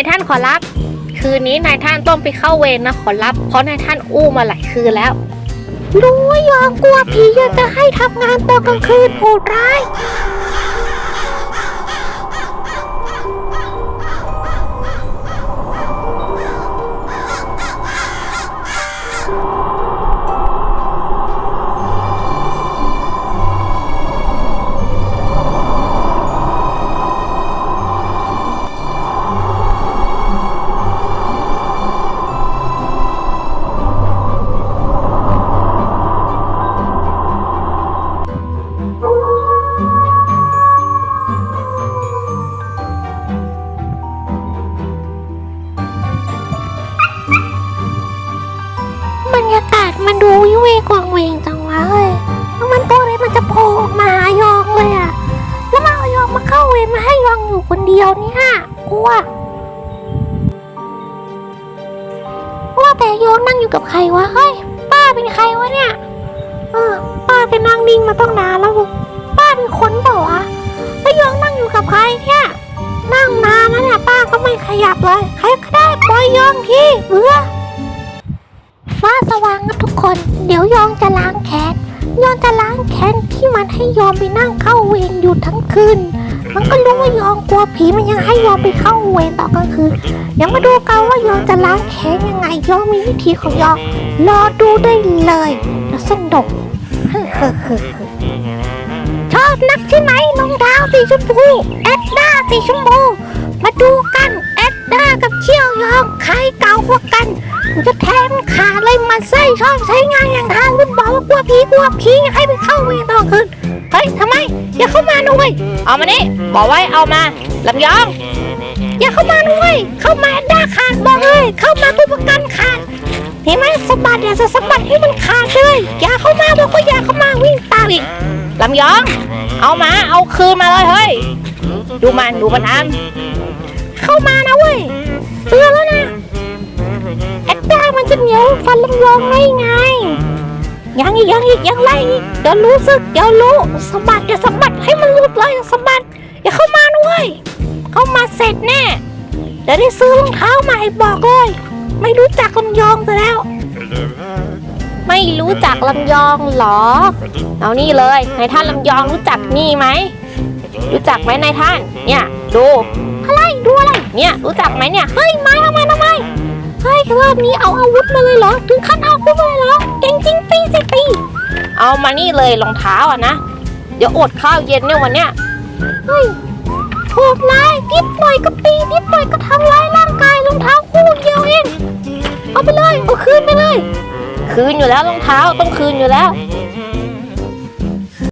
ายท่านขอรับ คืนนี้นายท่านต้องไปเข้าเวรนะขอรับ เพราะนายท่านอู้มาหลายคืนแล้วรู้ยอมกลัวผียังจะให้ทำงานตอนกลางคืนโหดร้าย ยู่คนเดียวเนี่ยกลัวว่าแต่ยองนั่งอยู่กับใครวะเฮ้ยป้าเป็นใครวะเนี่ยเออป้าแกนั่งนิ่งมาต้องนานแล้วป้าเป็นคนเปล่าวะแล้วยองนั่งอยู่กับใครเนี่ยนั่งนานแล้วเนี่ยป้าก็ไม่ขยับเลยใครก็ได้ปล่อยยองทีเบื่อฟ้าสว่างนะทุกคน เดี๋ยวยองจะล้างแค้นยองจะล้างแค้นที่มันให้ยอมไปนั่งเข้าเวรอยู่ทั้งคืน มันก็รู้ว่ายองกลัวผีมันยังให้ยอมไปเข้าเวรตอนกลางคืนเดี๋ยวมาดูกันว่ายองจะล้างแค้นยังไงยองมีวิธีของยองรอดูได้เลยแล้วสนุกชอบนักใช่ไหมรองเท้าสีชมพูแอดด้าสีชมพูมาดูกันแอดด้ากับเชี่ยวยองใครเก่ากว่ากันจะแทงขาเลยมันไส้ชอบใช้งานอย่างทางคุณบอกว่ากลัวผีกลัวผีให้ไปเข้าเวรตอนคืน เฮ้ยทำไม อย่าเข้ามาด้วยเอามานี่บอกไว้เอามาลำยอง อย่าเข้ามาด้วยเข้ามาด่าขาดบอกเลยเข้ามาตัวประกันขาดเห็นไหมสะบัดอย่าจะสะบัดให้มันขาดเลยอย่าเข้ามาบอกว่าอย่าเข้ามาวิ่งตามอีกลำยอง เอามาเอาคืนมาเลยเฮ้ยดูมันดูมันทเข้ามานะเว้ยเตือนแล้วนะแอดด้ามันจะเหนียวฟันลำยองได้ไง อีกยังอีกยังไล่อีกเดี๋ยวรู้สึกเดี๋ยวรู้สะบัดอย่าสะบัดให้มันหลุดเลยสะบัดอย่าเข้ามาด้วยเข้ามาเสร็จแน่เดี๋ยวได้ซื้อรองเท้าใหม่บอกเลยไม่รู้จักลำยองซะแล้ว ไม่รู้จักลำยองเหรอ เอานี่เลยนายท่านลำยองรู้จักนี่ไหมรู้จักไหมนายท่าน เนี่ยดูอะไรดูอะไรเนี่ยรู้จักไหมเนี่ยเฮ้ยมาทำไมทำไมเฮ้ยรอบนี้เอาอาวุธมาเลยเหรอถึงขั้นเอาอาวุธมาเลยเหรอเก่งจริงตีสิตี เอามานี่เลยรองเท้าอะนะ เดี๋ยวอดข้าวเย็นเนี่ยวันเนี้ยเฮ้ยโหดร้ายนิดหน่อยก็ตีนิดหน่อยก็ทำร้ายร่างกายรองเท้าคู่เดียวเอง เอาไปเลย เอาคืนไปเลย คืนอยู่แล้วรองเท้าต้องคืนอยู่แล้วเ